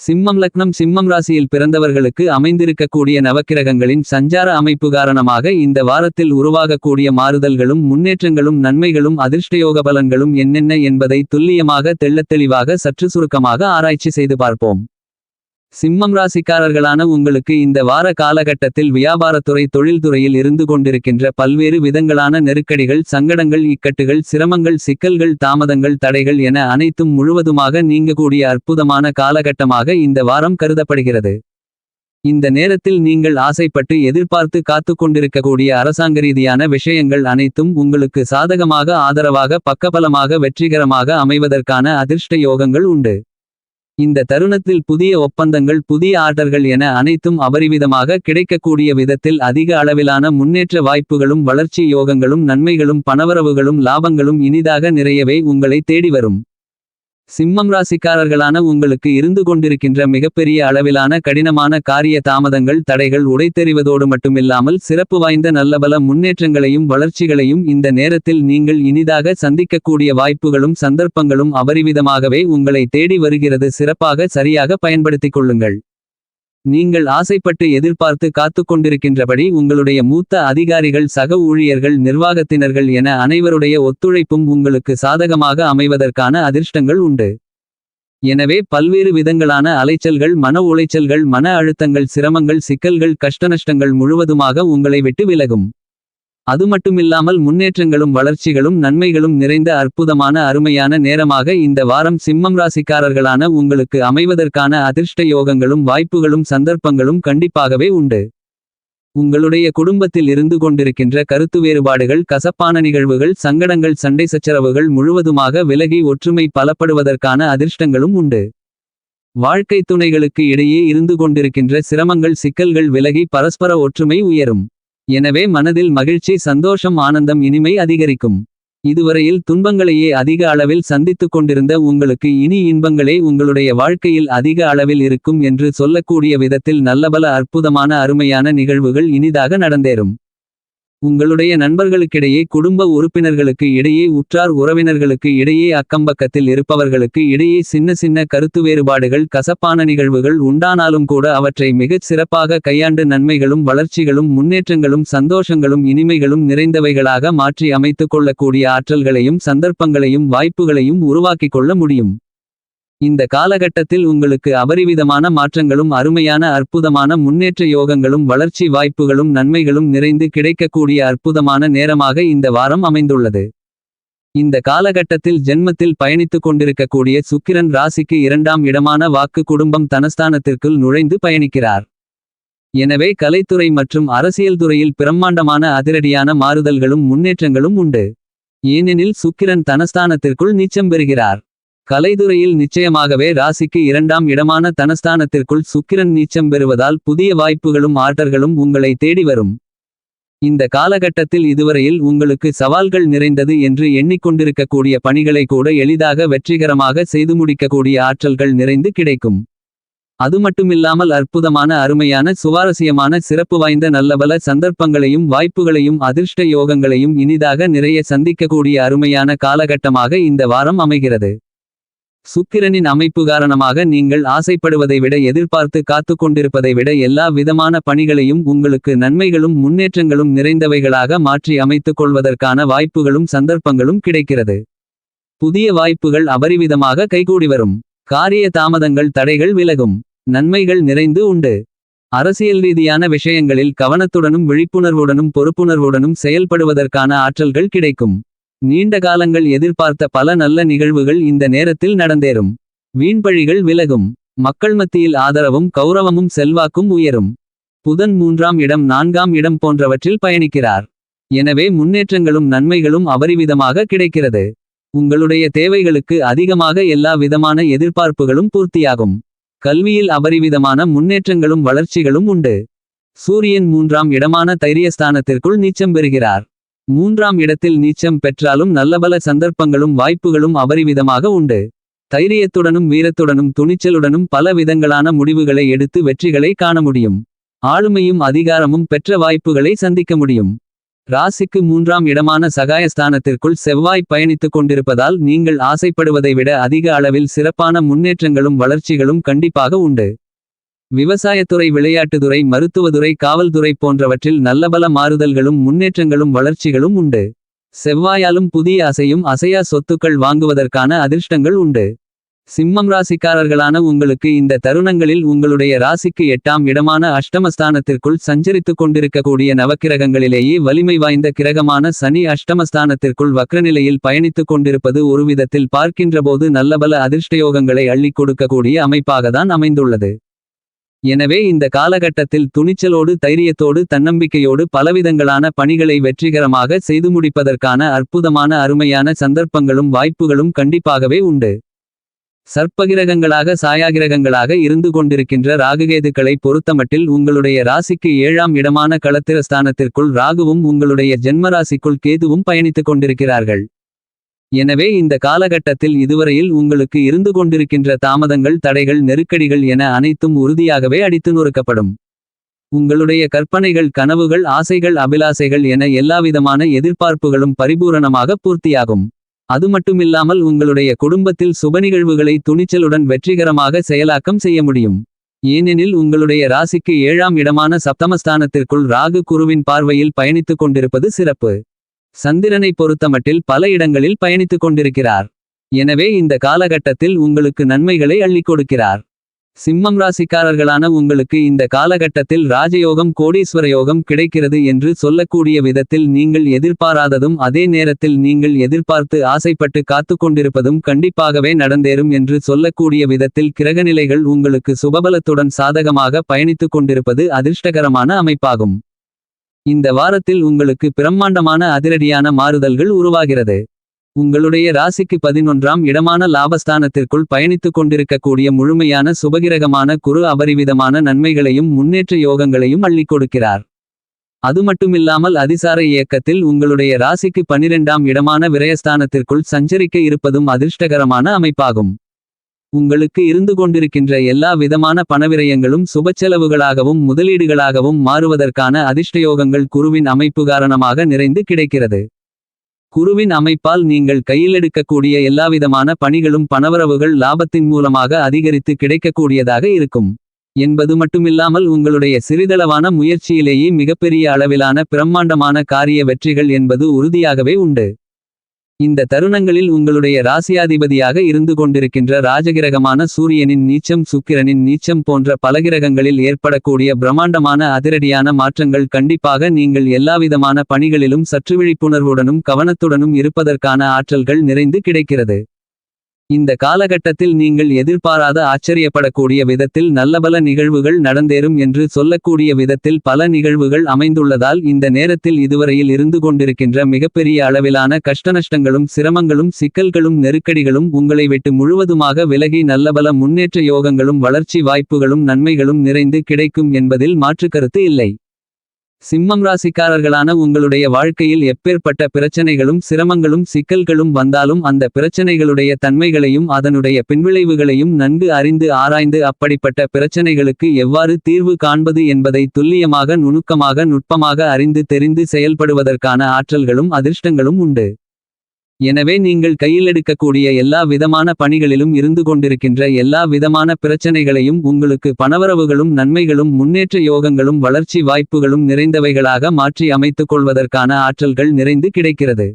சிம்மம் லக்னம் சிம்மம் ராசியில் பிறந்தவர்களுக்கு அமைந்திருக்கக்கூடிய நவக்கிரகங்களின் சஞ்சார அமைப்பு காரணமாக இந்த வாரத்தில் உருவாகக்கூடிய மாறுதல்களும் முன்னேற்றங்களும் நன்மைகளும் அதிர்ஷ்டயோக பலன்களும் என்னென்ன என்பதை துல்லியமாக தெள்ளத்தெளிவாக சற்று சுருக்கமாக ஆராய்ச்சி செய்து பார்ப்போம். சிம்மம் ராசிக்காரர்களான உங்களுக்கு இந்த வார காலகட்டத்தில் வியாபாரத்துறை தொழில்துறையில் இருந்து கொண்டிருக்கின்ற பல்வேறு விதங்களான நெருக்கடிகள் சங்கடங்கள் இக்கட்டுகள் சிரமங்கள் சிக்கல்கள் தாமதங்கள் தடைகள் என அனைத்தும் முழுவதுமாக நீங்கக்கூடிய அற்புதமான காலகட்டமாக இந்த வாரம் கருதப்படுகிறது. இந்த நேரத்தில் நீங்கள் ஆசைப்பட்டு எதிர்பார்த்து காத்து கொண்டிருக்கக்கூடிய அரசாங்க ரீதியான விஷயங்கள் அனைத்தும் உங்களுக்கு சாதகமாக ஆதரவாக பக்கபலமாக வெற்றிகரமாக அமைவதற்கான அதிர்ஷ்ட யோகங்கள் உண்டு. இந்த தருணத்தில் புதிய ஒப்பந்தங்கள் புதிய ஆர்டர்கள் என அனைத்தும் அபரிவிதமாக கிடைக்கக்கூடிய விதத்தில் அதிக அளவிலான முன்னேற்ற வாய்ப்புகளும் வளர்ச்சி யோகங்களும் நன்மைகளும் பணவரவுகளும் லாபங்களும் இனிதாக நிறையவே உங்களை தேடி வரும். சிம்மம் ராசிக்காரர்களான உங்களுக்கு இருந்து கொண்டிருக்கின்ற மிகப்பெரிய அளவிலான கடினமான காரிய தாமதங்கள் தடைகள் உடைத்தெறிவதோடு மட்டுமில்லாமல் சிறப்பு வாய்ந்த நல்லபல முன்னேற்றங்களையும் வளர்ச்சிகளையும் இந்த நேரத்தில் நீங்கள் இனிதாக சந்திக்கக்கூடிய வாய்ப்புகளும் சந்தர்ப்பங்களும் அபரிவிதமாகவே உங்களை தேடி வருகிறது. சிறப்பாக சரியாக பயன்படுத்திக் கொள்ளுங்கள். நீங்கள் ஆசைப்பட்டு எதிர்பார்த்து காத்துக் கொண்டிருக்கின்றபடி உங்களுடைய மூத்த அதிகாரிகள் சக ஊழியர்கள் நிர்வாகத்தினர்கள் என அனைவருடைய ஒத்துழைப்பும் உங்களுக்கு சாதகமாக அமைவதற்கான அதிர்ஷ்டங்கள் உண்டு. எனவே பல்வேறு விதங்களான அலைச்சல்கள் மன உளைச்சல்கள் மன அழுத்தங்கள் சிரமங்கள் சிக்கல்கள் கஷ்டநஷ்டங்கள் முழுவதுமாக உங்களை விட்டு விலகும். அது மட்டுமில்லாமல் முன்னேற்றங்களும் வளர்ச்சிகளும் நன்மைகளும் நிறைந்த அற்புதமான அருமையான நேரமாக இந்த வாரம் சிம்மம் ராசிக்காரர்களான உங்களுக்கு அமைவதற்கான அதிர்ஷ்ட யோகங்களும் வாய்ப்புகளும் சந்தர்ப்பங்களும் கண்டிப்பாகவே உண்டு. உங்களுடைய குடும்பத்தில் இருந்து கொண்டிருக்கின்ற கருத்து வேறுபாடுகள் கசப்பான நிகழ்வுகள் சங்கடங்கள் சண்டை சச்சரவுகள் முழுவதுமாக விலகி ஒற்றுமை பலப்படுவதற்கான அதிர்ஷ்டங்களும் உண்டு. வாழ்க்கை துணைகளுக்கு இடையே இருந்து கொண்டிருக்கின்ற சிரமங்கள் சிக்கல்கள் விலகி பரஸ்பர ஒற்றுமை உயரும். எனவே மனதில் மகிழ்ச்சி சந்தோஷம் ஆனந்தம் இனிமை அதிகரிக்கும். இதுவரையில் துன்பங்களையே அதிக அளவில் சந்தித்துக் கொண்டிருந்த உங்களுக்கு இனி இன்பங்களே உங்களுடைய வாழ்க்கையில் அதிக அளவில் இருக்கும் என்று சொல்லக்கூடிய விதத்தில் நல்லபல அற்புதமான அருமையான நிகழ்வுகள் இனிதாக நடந்தேறும். உங்களுடைய நண்பர்களுக்கிடையே குடும்ப உறுப்பினர்களுக்கு இடையே உற்றார் உறவினர்களுக்கு இடையே அக்கம்பக்கத்தில் இருப்பவர்களுக்கு இடையே சின்ன சின்ன கருத்து வேறுபாடுகள் கசப்பான நிகழ்வுகள் உண்டானாலும் கூட அவற்றை மிகச் சிறப்பாக கையாண்டு நன்மைகளும் வளர்ச்சிகளும் முன்னேற்றங்களும் சந்தோஷங்களும் இனிமைகளும் நிறைந்தவைகளாக மாற்றி அமைத்துக் கொள்ளக்கூடிய ஆற்றல்களையும் சந்தர்ப்பங்களையும் வாய்ப்புகளையும் உருவாக்கிக் கொள்ள முடியும். இந்த காலகட்டத்தில் உங்களுக்கு அபரிவிதமான மாற்றங்களும் அருமையான அற்புதமான முன்னேற்ற யோகங்களும் வளர்ச்சி வாய்ப்புகளும் நன்மைகளும் நிறைந்து கிடைக்கக்கூடிய அற்புதமான நேரமாக இந்த வாரம் அமைந்துள்ளது. இந்த காலகட்டத்தில் ஜென்மத்தில் பயணித்துக் கொண்டிருக்கக்கூடிய சுக்கிரன் ராசிக்கு இரண்டாம் இடமான வாக்கு குடும்பம் தனஸ்தானத்திற்குள் நுழைந்து பயணிக்கிறார். எனவே கலைத்துறை மற்றும் அரசியல் துறையில் பிரம்மாண்டமான அதிரடியான மாறுதல்களும் முன்னேற்றங்களும் உண்டு. ஏனெனில் சுக்கிரன் தனஸ்தானத்திற்குள் நீச்சம் பெறுகிறார். கலைதுறையில் நிச்சயமாகவே ராசிக்கு இரண்டாம் இடமான தனஸ்தானத்திற்குள் சுக்கிரன் நீச்சம் பெறுவதால் புதிய வாய்ப்புகளும் ஆர்டர்களும் உங்களை தேடி வரும். இந்த காலகட்டத்தில் இதுவரையில் உங்களுக்கு சவால்கள் நிறைந்தது என்று எண்ணிக்கொண்டிருக்கக்கூடிய பணிகளை கூட எளிதாக வெற்றிகரமாக செய்து முடிக்கக்கூடிய ஆற்றல்கள் நிறைந்து கிடைக்கும். அது மட்டுமில்லாமல் அற்புதமான அருமையான சுவாரஸ்யமான சிறப்பு வாய்ந்த நல்லபல சந்தர்ப்பங்களையும் வாய்ப்புகளையும் அதிர்ஷ்ட யோகங்களையும் இனிதாக நிறைய சந்திக்கக்கூடிய அருமையான காலகட்டமாக இந்த வாரம் அமைகிறது. சுக்கிரனின் அமைப்பு காரணமாக நீங்கள் ஆசைப்படுவதை விட எதிர்பார்த்து காத்து கொண்டிருப்பதை விட எல்லா விதமான பணிகளையும் உங்களுக்கு நன்மைகளும் முன்னேற்றங்களும் நிறைந்தவைகளாக மாற்றி அமைத்துக் கொள்வதற்கான வாய்ப்புகளும் சந்தர்ப்பங்களும் கிடைக்கிறது. புதிய வாய்ப்புகள் அபரிவிதமாக கைகூடி வரும். காரிய தாமதங்கள் தடைகள் விலகும். நன்மைகள் நிறைந்து உண்டு. அரசியல் ரீதியான விஷயங்களில் கவனத்துடனும் விழிப்புணர்வுடனும் பொறுப்புணர்வுடனும் செயல்படுவதற்கான ஆற்றல்கள் கிடைக்கும். நீண்ட காலங்கள் எதிர்பார்த்த பல நல்ல நிகழ்வுகள் இந்த நேரத்தில் நடந்தேறும். வீண்பழிகள் விலகும். மக்கள் மத்தியில் ஆதரவும் கௌரவமும் செல்வாக்கும் உயரும். புதன் மூன்றாம் இடம் நான்காம் இடம் போன்றவற்றில் பயணிக்கிறார். எனவே முன்னேற்றங்களும் நன்மைகளும் அபரிவிதமாக கிடைக்கிறது. உங்களுடைய தேவைகளுக்கு அதிகமாக எல்லா விதமான எதிர்பார்ப்புகளும் பூர்த்தியாகும். கல்வியில் அபரிவிதமான முன்னேற்றங்களும் வளர்ச்சிகளும் உண்டு. சூரியன் மூன்றாம் இடமான தைரியஸ்தானத்திற்குள் நீச்சம் பெறுகிறார். மூன்றாம் இடத்தில் நீச்சம் பெற்றாலும் நல்லபல சந்தர்ப்பங்களும் வாய்ப்புகளும் அபரிவிதமாக உண்டு. தைரியத்துடனும் வீரத்துடனும் துணிச்சலுடனும் பல விதங்களான முடிவுகளை எடுத்து வெற்றிகளை காண முடியும். ஆளுமையும் அதிகாரமும் பெற்ற வாய்ப்புகளை சந்திக்க முடியும். ராசிக்கு மூன்றாம் இடமான சகாயஸ்தானத்திற்குள் செவ்வாய் பயணித்துக் கொண்டிருப்பதால் நீங்கள் ஆசைப்படுவதை விட அதிக அளவில் சிறப்பான முன்னேற்றங்களும் வளர்ச்சிகளும் கண்டிப்பாக உண்டு. விவசாயத்துறை விளையாட்டுத்துறை மருத்துவதுறை காவல்துறை போன்றவற்றில் நல்லபல மாறுதல்களும் முன்னேற்றங்களும் வளர்ச்சிகளும் உண்டு. செவ்வாயாலும் புதிய அசையும் அசையா சொத்துக்கள் வாங்குவதற்கான அதிர்ஷ்டங்கள் உண்டு. சிம்மம் ராசிக்காரர்களான உங்களுக்கு இந்த தருணங்களில் உங்களுடைய ராசிக்கு எட்டாம் இடமான அஷ்டமஸ்தானத்திற்குள் சஞ்சரித்துக் கொண்டிருக்கக்கூடிய நவக்கிரகங்களிலேயே வலிமை வாய்ந்த கிரகமான சனி அஷ்டமஸ்தானத்திற்குள் வக்ரநிலையில் பயணித்துக் கொண்டிருப்பது ஒரு விதத்தில் பார்க்கின்றபோது நல்லபல அதிர்ஷ்டயோகங்களை அள்ளிக் கொடுக்கக்கூடிய அமைப்பாகத்தான் அமைந்துள்ளது. எனவே இந்த காலகட்டத்தில் துணிச்சலோடு தைரியத்தோடு தன்னம்பிக்கையோடு பலவிதங்களான பணிகளை வெற்றிகரமாக செய்து முடிப்பதற்கான அற்புதமான அருமையான சந்தர்ப்பங்களும் வாய்ப்புகளும் கண்டிப்பாகவே உண்டு. சர்ப்பகிரகங்களாக சாயாகிரகங்களாக இருந்து கொண்டிருக்கின்ற ராகுகேதுக்களை பொறுத்தமட்டில் உங்களுடைய ராசிக்கு ஏழாம் இடமான களத்திரஸ்தானத்திற்குள் ராகுவும் உங்களுடைய ஜென்மராசிக்குள் கேதுவும் பயணித்துக் கொண்டிருக்கிறார்கள். எனவே இந்த காலகட்டத்தில் இதுவரையில் உங்களுக்கு இருந்து கொண்டிருக்கின்ற தாமதங்கள் தடைகள் நெருக்கடிகள் என அனைத்தும் உறுதியாகவே அடித்து நொறுக்கப்படும். உங்களுடைய கற்பனைகள் கனவுகள் ஆசைகள் அபிலாசைகள் என எல்லாவிதமான எதிர்பார்ப்புகளும் பரிபூரணமாக பூர்த்தியாகும். அது மட்டுமில்லாமல் உங்களுடைய குடும்பத்தில் சுப நிகழ்வுகளை துணிச்சலுடன் வெற்றிகரமாக செயலாக்கம் செய்ய முடியும். ஏனெனில் உங்களுடைய ராசிக்கு ஏழாம் இடமான சப்தமஸ்தானத்திற்குள் ராகு குருவின் பார்வையில் பயணித்துக் கொண்டிருப்பது சிறப்பு. சந்திரனை பொறுத்தமட்டில் பல இடங்களில் பயணித்துக் கொண்டிருக்கிறார். எனவே இந்த காலகட்டத்தில் உங்களுக்கு நன்மைகளை அள்ளிக் கொடுக்கிறார். சிம்மம் ராசிக்காரர்களான உங்களுக்கு இந்த காலகட்டத்தில் ராஜயோகம் கோடீஸ்வர யோகம் கிடைக்கிறது என்று சொல்லக்கூடிய விதத்தில் நீங்கள் எதிர்பாராததும் அதே நேரத்தில் நீங்கள் எதிர்பார்த்து ஆசைப்பட்டு காத்துக் கொண்டிருப்பதும் கண்டிப்பாகவே நடந்தேறும் என்று சொல்லக்கூடிய விதத்தில் கிரகநிலைகள் உங்களுக்கு சுபபலத்துடன் சாதகமாக பயணித்துக் கொண்டிருப்பது அதிர்ஷ்டகரமான அமைப்பாகும். இந்த வாரத்தில் உங்களுக்கு பிரம்மாண்டமான அதிரடியான மாறுதல்கள் உருவாகிறது. உங்களுடைய ராசிக்கு பதினொன்றாம் இடமான லாபஸ்தானத்திற்குள் பயணித்துக் கொண்டிருக்கக்கூடிய முழுமையான சுபகிரகமான குரு அபரிவிதமான நன்மைகளையும் முன்னேற்ற யோகங்களையும் அள்ளிக் கொடுக்கிறார். அது மட்டுமில்லாமல் அதிசார இயக்கத்தில் உங்களுடைய ராசிக்கு பனிரெண்டாம் இடமான விரயஸ்தானத்திற்குள் சஞ்சரிக்க இருப்பதும் அதிர்ஷ்டகரமான அமைப்பாகும். உங்களுக்கு இருந்து கொண்டிருக்கின்ற எல்லா விதமான பணவிரயங்களும் சுபச்செலவுகளாகவும் முதலீடுகளாகவும் மாறுவதற்கான அதிர்ஷ்டயோகங்கள் குருவின் அமைப்பு காரணமாக நிறைந்து கிடைக்கிறது. குருவின் அமைப்பால் நீங்கள் கையிலெடுக்கக்கூடிய எல்லாவிதமான பணிகளும் பணவரவுகள் லாபத்தின் மூலமாக அதிகரித்து கிடைக்கக்கூடியதாக இருக்கும். என்பது மட்டுமில்லாமல் உங்களுடைய சிறிதளவான முயற்சியிலேயே மிகப்பெரிய அளவிலான பிரம்மாண்டமான காரிய வெற்றிகள் என்பது உறுதியாகவே உண்டு. இந்த தருணங்களில் உங்களுடைய ராசியாதிபதியாக இருந்து கொண்டிருக்கின்ற ராஜகிரகமான சூரியனின் நீச்சம் சுக்கிரனின் நீச்சம் போன்ற பலகிரகங்களில் ஏற்படக்கூடிய பிரம்மாண்டமான அதிரடியான மாற்றங்கள் கண்டிப்பாக நீங்கள் எல்லாவிதமான பணிகளிலும் சற்று விழிப்புணர்வுடனும் கவனத்துடனும் இருப்பதற்கான ஆற்றல்கள் நிறைந்து கிடைக்கிறது. இந்த காலகட்டத்தில் நீங்கள் எதிர்பாராத ஆச்சரியப்படக்கூடிய விதத்தில் நல்லபல நிகழ்வுகள் நடந்தேறும் என்று சொல்லக்கூடிய விதத்தில் பல நிகழ்வுகள் அமைந்துள்ளதால் இந்த நேரத்தில் இதுவரையில் இருந்து கொண்டிருக்கின்ற மிகப்பெரிய அளவிலான கஷ்டநஷ்டங்களும் சிரமங்களும் சிக்கல்களும் நெருக்கடிகளும் உங்களை விட்டு முழுவதுமாக விலகி நல்லபல முன்னேற்ற யோகங்களும் வளர்ச்சி வாய்ப்புகளும் நன்மைகளும் நிறைந்து கிடைக்கும் என்பதில் மாற்றுக்கருத்து இல்லை. சிம்மம் ராசிக்காரர்களான உங்களுடைய வாழ்க்கையில் எப்பேற்பட்ட பிரச்சனைகளும் சிரமங்களும் சிக்கல்களும் வந்தாலும் அந்த பிரச்சனைகளுடைய தன்மைகளையும் அதனுடைய பின்விளைவுகளையும் நன்கு அறிந்து ஆராய்ந்து அப்படிப்பட்ட பிரச்சனைகளுக்கு எவ்வாறு தீர்வு காண்பது என்பதை துல்லியமாக நுணுக்கமாக நுட்பமாக அறிந்து தெரிந்து செயல்படுவதற்கான ஆற்றல்களும் அதிர்ஷ்டங்களும் உண்டு. எனவே நீங்கள் கையிலெடுக்கக்கூடிய எல்லா விதமான பணிகளிலும் இருந்து கொண்டிருக்கின்ற எல்லா விதமான பிரச்சனைகளையும் உங்களுக்கு பணவரவுகளும் நன்மைகளும் முன்னேற்ற யோகங்களும் வளர்ச்சி வாய்ப்புகளும் நிறைந்தவைகளாக மாற்றி அமைத்துக் கொள்வதற்கான ஆற்றல்கள் நிறைந்து கிடைக்கிறது.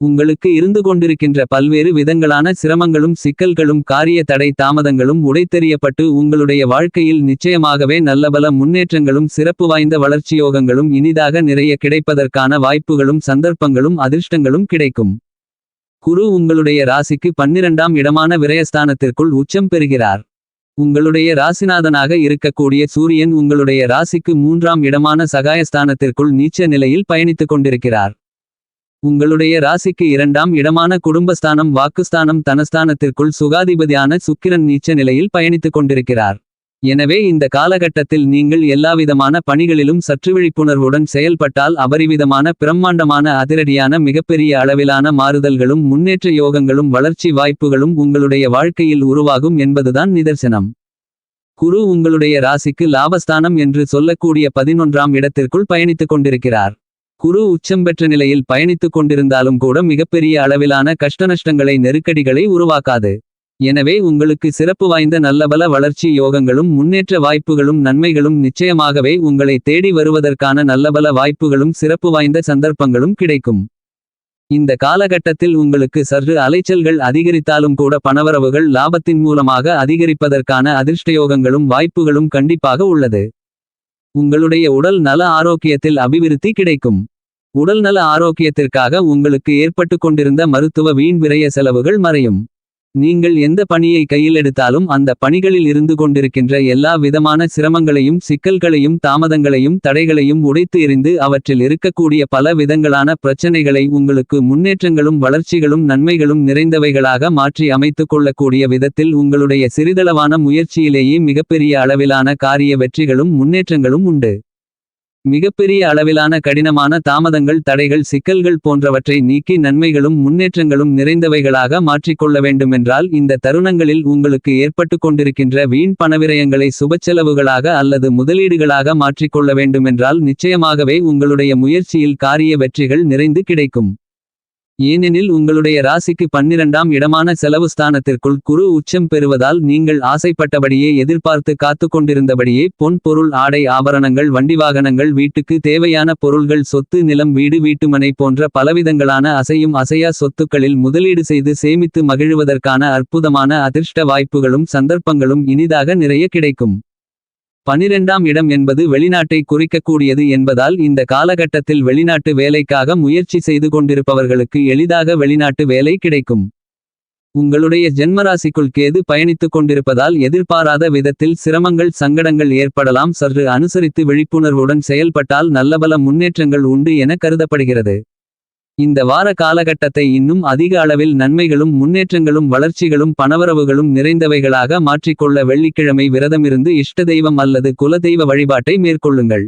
உங்களுக்கு இருந்து கொண்டிருக்கின்ற பல்வேறு விதங்களான சிரமங்களும் சிக்கல்களும் காரிய தடை தாமதங்களும் உடைத்தெறியப்பட்டு உங்களுடைய வாழ்க்கையில் நிச்சயமாகவே நல்லபல முன்னேற்றங்களும் சிறப்பு வாய்ந்த வளர்ச்சியோகங்களும் இனிதாக நிறைய கிடைப்பதற்கான வாய்ப்புகளும் சந்தர்ப்பங்களும் அதிர்ஷ்டங்களும் கிடைக்கும். குரு உங்களுடைய ராசிக்கு பன்னிரண்டாம் இடமான விரயஸ்தானத்திற்குள் உச்சம் பெறுகிறார். உங்களுடைய ராசிநாதனாக இருக்கக்கூடிய சூரியன் உங்களுடைய ராசிக்கு மூன்றாம் இடமான சகாயஸ்தானத்திற்குள் நீச்ச நிலையில் பயணித்துக் கொண்டிருக்கிறார். உங்களுடைய ராசிக்கு இரண்டாம் இடமான குடும்பஸ்தானம் வாக்குஸ்தானம் தனஸ்தானத்திற்குள் சுகாதிபதியான சுக்கிரன் நீச்ச நிலையில் பயணித்துக் கொண்டிருக்கிறார். எனவே இந்த காலகட்டத்தில் நீங்கள் எல்லாவிதமான பணிகளிலும் சற்று விழிப்புணர்வுடன் செயல்பட்டால் அபரிவிதமான பிரம்மாண்டமான அதிரடியான மிகப்பெரிய அளவிலான மாறுதல்களும் முன்னேற்ற யோகங்களும் வளர்ச்சி வாய்ப்புகளும் உங்களுடைய வாழ்க்கையில் உருவாகும் என்பதுதான் நிதர்சனம். குரு உங்களுடைய ராசிக்கு லாபஸ்தானம் என்று சொல்லக்கூடிய பதினொன்றாம் இடத்திற்குள் பயணித்துக் கொண்டிருக்கிறார். குரு உச்சம் பெற்ற நிலையில் பயணித்துக் கொண்டிருந்தாலும் கூட மிகப்பெரிய அளவிலான கஷ்டநஷ்டங்களை நெருக்கடிகளை உருவாக்காது. எனவே உங்களுக்கு சிறப்பு வாய்ந்த நல்லபல வளர்ச்சி யோகங்களும் முன்னேற்ற வாய்ப்புகளும் நன்மைகளும் நிச்சயமாகவே உங்களை தேடி வருவதற்கான நல்லபல வாய்ப்புகளும் சிறப்பு வாய்ந்த சந்தர்ப்பங்களும் கிடைக்கும். இந்த காலகட்டத்தில் உங்களுக்கு சற்று அலைச்சல்கள் அதிகரித்தாலும் கூட பணவரவுகள் லாபத்தின் மூலமாக அதிகரிப்பதற்கான அதிர்ஷ்டயோகங்களும் வாய்ப்புகளும் கண்டிப்பாக உள்ளது. உங்களுடைய உடல் நல ஆரோக்கியத்தில் அபிவிருத்தி கிடைக்கும். உடல் நல ஆரோக்கியத்திற்காக உங்களுக்கு ஏற்பட்டு கொண்டிருந்த மருத்துவ வீண் விரய செலவுகள் மறையும். நீங்கள் எந்த பணியை கையில் எடுத்தாலும் அந்த பணிகளில் இருந்து கொண்டிருக்கின்ற எல்லா விதமான சிரமங்களையும் சிக்கல்களையும் தாமதங்களையும் தடைகளையும் உடைத்து எறிந்து அவற்றில் இருக்கக்கூடிய பல விதங்களான பிரச்சனைகளை உங்களுக்கு முன்னேற்றங்களும் வளர்ச்சிகளும் நன்மைகளும் நிறைந்தவைகளாக மாற்றி அமைத்துக் கொள்ளக்கூடிய விதத்தில் உங்களுடைய சிறிதளவான முயற்சியிலேயே மிகப்பெரிய அளவிலான காரிய வெற்றிகளும் முன்னேற்றங்களும் உண்டு. மிகப்பெரிய அளவிலான கடினமான தாமதங்கள் தடைகள் சிக்கல்கள் போன்றவற்றை நீக்கி நன்மைகளும் முன்னேற்றங்களும் நிறைந்தவைகளாக மாற்றிக்கொள்ள வேண்டுமென்றால் இந்த தருணங்களில் உங்களுக்கு ஏற்பட்டு கொண்டிருக்கின்ற வீண் பணவிரயங்களை சுபச்செலவுகளாக அல்லது முதலீடுகளாக மாற்றிக்கொள்ள வேண்டுமென்றால் நிச்சயமாகவே உங்களுடைய முயற்சியில் காரிய வெற்றிகள் நிறைந்து கிடைக்கும். ஏனெனில் உங்களுடைய ராசிக்கு பன்னிரண்டாம் இடமான செலவு ஸ்தானத்திற்குள் குரு உச்சம் பெறுவதால் நீங்கள் ஆசைப்பட்டபடியே எதிர்பார்த்து காத்து கொண்டிருந்தபடியே பொன் பொருள் ஆடை ஆபரணங்கள் வண்டி வாகனங்கள் வீட்டுக்கு தேவையான பொருள்கள் சொத்து நிலம் வீடு வீட்டுமனை போன்ற பலவிதங்களான அசையும் அசையா சொத்துக்களில் முதலீடு செய்து சேமித்து மகிழ்வதற்கான அற்புதமான அதிர்ஷ்ட வாய்ப்புகளும் சந்தர்ப்பங்களும் இனிதாக நிறைய கிடைக்கும். பனிரெண்டாம் இடம் என்பது வெளிநாட்டை குறிக்கக்கூடியது என்பதால் இந்த காலகட்டத்தில் வெளிநாட்டு வேலைக்காக முயற்சி செய்து கொண்டிருப்பவர்களுக்கு எளிதாக வெளிநாட்டு வேலை கிடைக்கும். உங்களுடைய ஜென்மராசிக்குள் கேது பயணித்துக் கொண்டிருப்பதால் எதிர்பாராத விதத்தில் சிரமங்கள் சங்கடங்கள் ஏற்படலாம். சற்று அனுசரித்து விழிப்புணர்வுடன் செயல்பட்டால் நல்லபல முன்னேற்றங்கள் உண்டு என கருதப்படுகிறது. இந்த வார காலகட்டத்தை இன்னும் அதிக அளவில் நன்மைகளும் முன்னேற்றங்களும் வளர்ச்சிகளும் பணவரவுகளும் நிறைந்தவைகளாக மாற்றிக்கொள்ள வெள்ளிக்கிழமை விரதமிருந்து இஷ்ட தெய்வம் அல்லது குலதெய்வ வழிபாட்டை மேற்கொள்ளுங்கள்.